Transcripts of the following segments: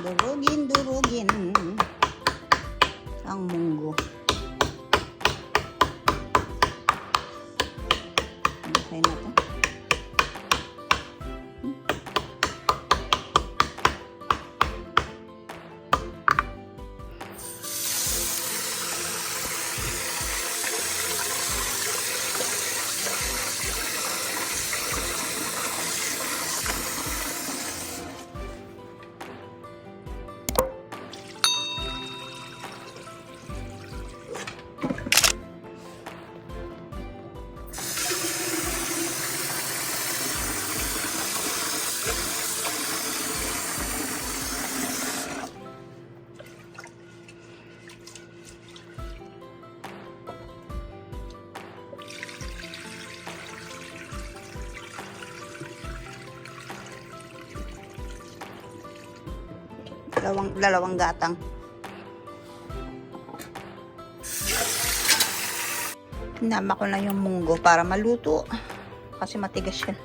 Durugin, durugin. Ang munggo. Ano okay na to. Dalawang, dalawang gatang. Hinama ko na yung munggo para maluto. Kasi matigas yan.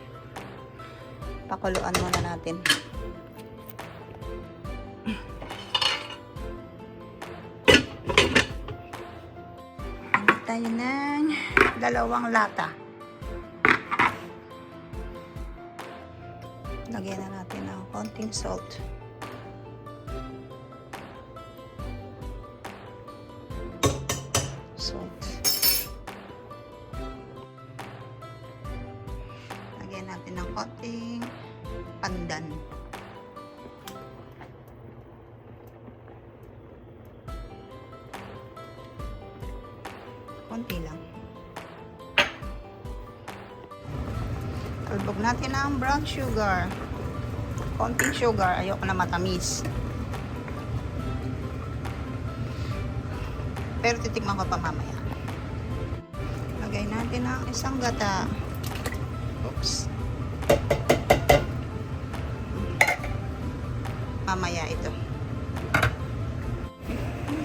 Pakuluan muna natin. Ano tayo ng dalawang lata. Lagyan na natin ng konting. Salt. Lagyan natin ng konting pandan. Konti lang. Kalbog natin ang brown sugar. Konting sugar. Ayoko na matamis. Pero titikman ko pa mamaya. Lagay natin ang isang gata. Oops. Mamaya ito.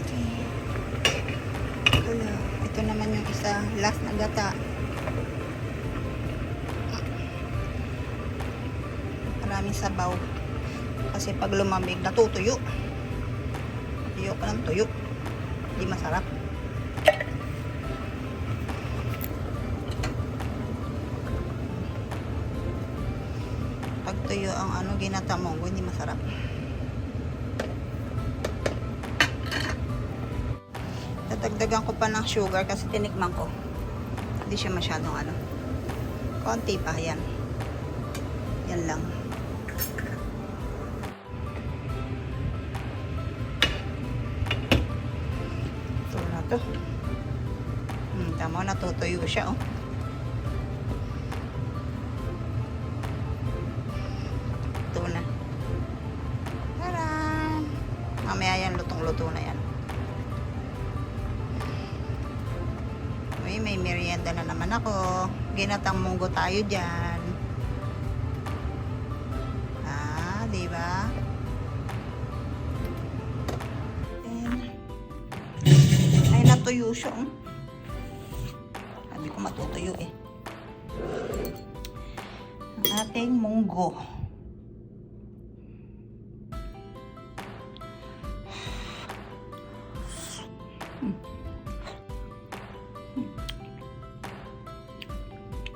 Okay. Wala. Ito naman yung isa. Last na gata. Maraming sabaw. Kasi pag lumamig, natutuyo. Tuyo ko ng tuyo. Hindi masarap. Tuyo ang ano ginata monggo, hindi masarap. Tatagdagan ko pa ng sugar kasi tinikman ko. Hindi siya masyadong ano. Konti pa, yan. Yan lang. Ito na to. Hmm, tama, natutuyo siya, oh. Lutong-luto na yan. Uy, may merienda na naman ako. Ginatang munggo tayo dyan. Ah, di ba? Then, ay, natuyo siya. Oh. Sabi ko matutuyo eh. Ating munggo.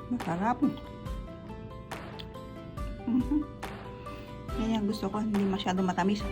Masarap. Mhm. Yan yung gusto ko, hindi masyado matamis.